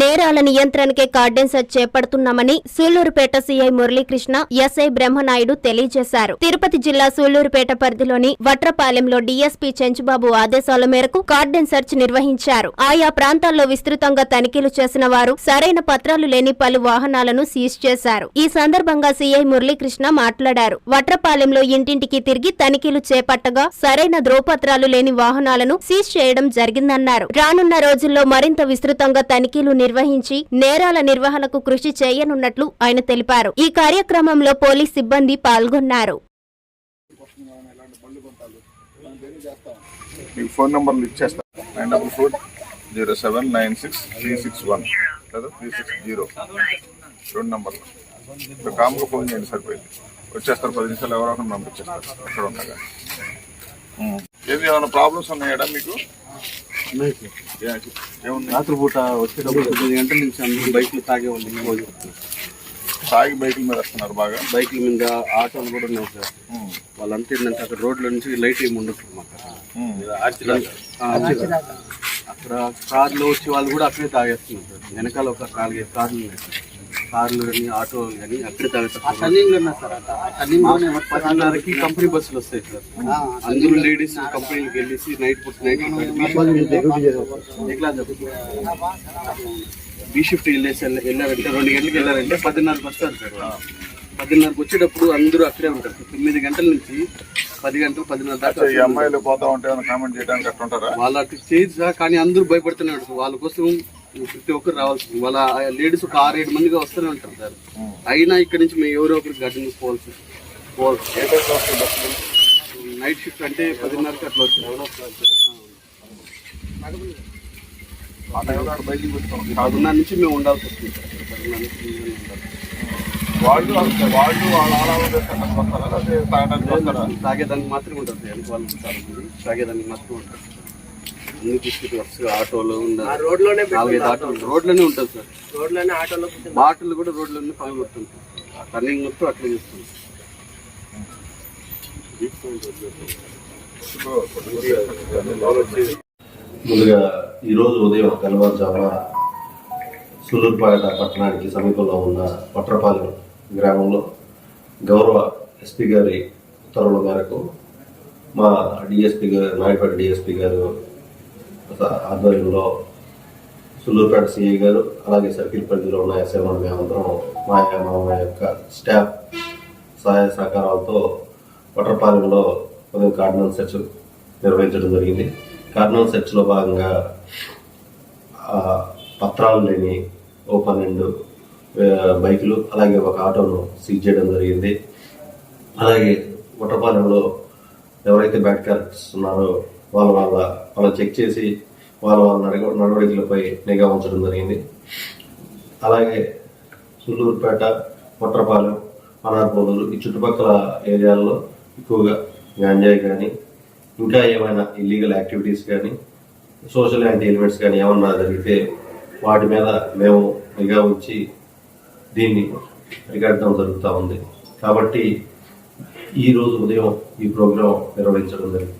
నేరాల నియంత్రణకే కార్డెన్ చేపడుతున్నామని సూళ్ళూరుపేట సీఐ మురళీకృష్ణ ఎస్ఐ బ్రహ్మనాయుడు తెలియజేశారు. తిరుపతి జిల్లా సూళ్ళూరుపేట పరిధిలోని వట్రపాలెంలో డీఎస్పీ చెంచుబాబు ఆదేశాల మేరకు కార్డెన్ సెర్చ్ నిర్వహించారు. ఆయా ప్రాంతాల్లో విస్తృతంగా తనిఖీలు చేసిన వారు సరైన పత్రాలు లేని పలు వాహనాలను సీజ్ చేశారు. ఈ సందర్భంగా సీఐ మురళీకృష్ణ మాట్లాడారు. వట్రపాలెంలో ఇంటింటికి తిరిగి తనిఖీలు చేపట్టగా సరైన ధ్రువపత్రాలు లేని వాహనాలను సీజ్ చేయడం జరిగిందన్నారు. రానున్న రోజుల్లో మరింత విస్తృతంగా తనిఖీలు నిర్వహించి నేరాల నిర్వహణకు కృషి చేయనున్నట్లు ఆయన తెలిపారు. ఈ కార్యక్రమంలో పోలీస్ సిబ్బంది పాల్గొన్నారు. మీకు phone nine four zero seven nine six three six one. లేదా త్రీ సిక్స్ జీరో. రెండు ఇప్పుడు కామ్గా ఫోన్ చేయండి సరిపోయింది. వచ్చేస్తారు పది నిమిషాలు ఎవరో ఒకరిని పంపించేస్తారు అక్కడ ఉండగా ఏది ఏమైనా ప్రాబ్లమ్స్ ఉన్నాయా మీకు ఉన్నాయి సార్. ఏ- ఏముంది రాత్రిపూట వచ్చేటప్పుడు తొమ్మిది గంటల నుంచి అందరూ బైక్లు తాగే వాళ్ళు రోజు. సాగి బైకుల మీద వస్తున్నారు బాగా? బైక్ల మీద ఆటోలు కూడా ఉన్నాయి సార్. వాళ్ళంతా ఏంటంటే అక్కడ రోడ్ల నుంచి లైట్ ఏమి ఉండదు మాకు అక్కడ కార్లో వచ్చే వాళ్ళు కూడా అక్కడే తాగేస్తున్నారు సార్. వెనకాల ఒక నాలుగైదు కార్లు ఉన్నాయి సార్. కార్లు కానీ ఆటోలు కానీ అక్కడే తాగేస్తారు పదిన్నరకి కంపెనీ బస్సులు వస్తాయి సార్ అందరూ లేడీస్ కంపెనీకి వెళ్ళేసి నైట్ పూట నైట్ బీ షిఫ్ట్ వెళ్ళేసి వెళ్ళ- వెళ్ళారంటే రెండు గంటలకు వెళ్ళారంటే పదిన్నరకు వస్తారు సార్. పదిన్నరకు వచ్చేటప్పుడు అందరూ అక్కడే ఉంటారు. తొమ్మిది గంటల నుంచి పది గంటలు పదిన్నర దాకా ఈ అమ్మాయిలు పోతా ఉంటే కామెంట్ చేయడానికి అట్లా ఉంటారా వాళ్ళ అటు చేయదు సార్ కానీ అందరూ భయపడుతూనే ఉంటారు. వాళ్ళ కోసం ప్రతి ఒక్కరు రావాల్సింది. వాళ్ళ లేడీస్ ఒక ఆరు ఏడు మందిగా వస్తూనే ఉంటారు సార్. అయినా ఇక్కడ నుంచి మేము ఎవరో ఒకరికి గడ్డని పోవాల్సి పోవాలి నైట్ షిఫ్ట్ అంటే పదిన్నరకి అట్లా పెట్టుకోండి పదిన్నర నుంచి మేము ఉండాల్సి వస్తుంది సార్. పదిన్నర నుంచి. వాళ్ళు వాళ్ళు తాగేదానికి మాత్రమే ఉంటుంది సార్. వాళ్ళు తాగేదానికి మాత్రమే ఉంటుంది తీసుకుంటూ వరుసగా ఆటోలో రోడ్లోనే నాలుగైదు ఆటోలు రోడ్లోనే ఉంటుంది సార్. రోడ్లోనే ఆటోలో బాటిల్ కూడా రోడ్లోనే పగలగొడుతుంది రన్నింగ్ మొత్తం అట్లా చేస్తుంది. ముందుగా ఈరోజు ఉదయం తెల్లవారుజామున సూలూరుపేట పట్టణానికి సమీపంలో ఉన్న పట్రపాలెం గ్రామంలో గౌరవ ఎస్పీ గారి ఉత్తర్వుల మేరకు మా డిఎస్పీ గారు నాయపేట డిఎస్పీ గారు ఆధ్వర్యంలో సుల్లూరుపేట సిఐ గారు అలాగే సర్కిల్ పరిధిలో ఉన్న ఎస్ఎంఎల్ మేమందరం మా మా యొక్క స్టాఫ్ సహాయ సహకారాలతో వటర్పాలెంలో ఉదయం కార్డినల్ సెర్చ్ నిర్వహించడం జరిగింది. కార్డినల్ సెర్చ్లో భాగంగా పత్రాలు లేని ఓ పన్నెండు బైకులు అలాగే ఒక ఆటోను సీజ్ చేయడం జరిగింది. అలాగే వటపాలెంలో ఎవరైతే బ్యాడ్ క్యారెక్టర్స్ ఉన్నారో వాళ్ళ వాళ్ళ వాళ్ళని చెక్ చేసి వాళ్ళ వాళ్ళ నడక నడవడికలపై నిఘా ఉంచడం జరిగింది. అలాగే సుల్లూరుపేట కొట్రపాలెం అనార్పూలూరు ఈ చుట్టుపక్కల ఏరియాల్లో ఎక్కువగా గాంజాయి కానీ ఇంకా ఏమైనా ఇల్లీగల్ యాక్టివిటీస్ కానీ సోషల్ యాంటీ ఎలిమెంట్స్ కానీ ఏమన్నా జరిగితే వాటి మీద మేము నిఘా ఉంచి దీన్ని అరికట్టడం జరుగుతూ ఉంది. కాబట్టి ఈ రోజు ఉదయం ఈ ప్రోగ్రాం నిర్వహించడం జరిగింది.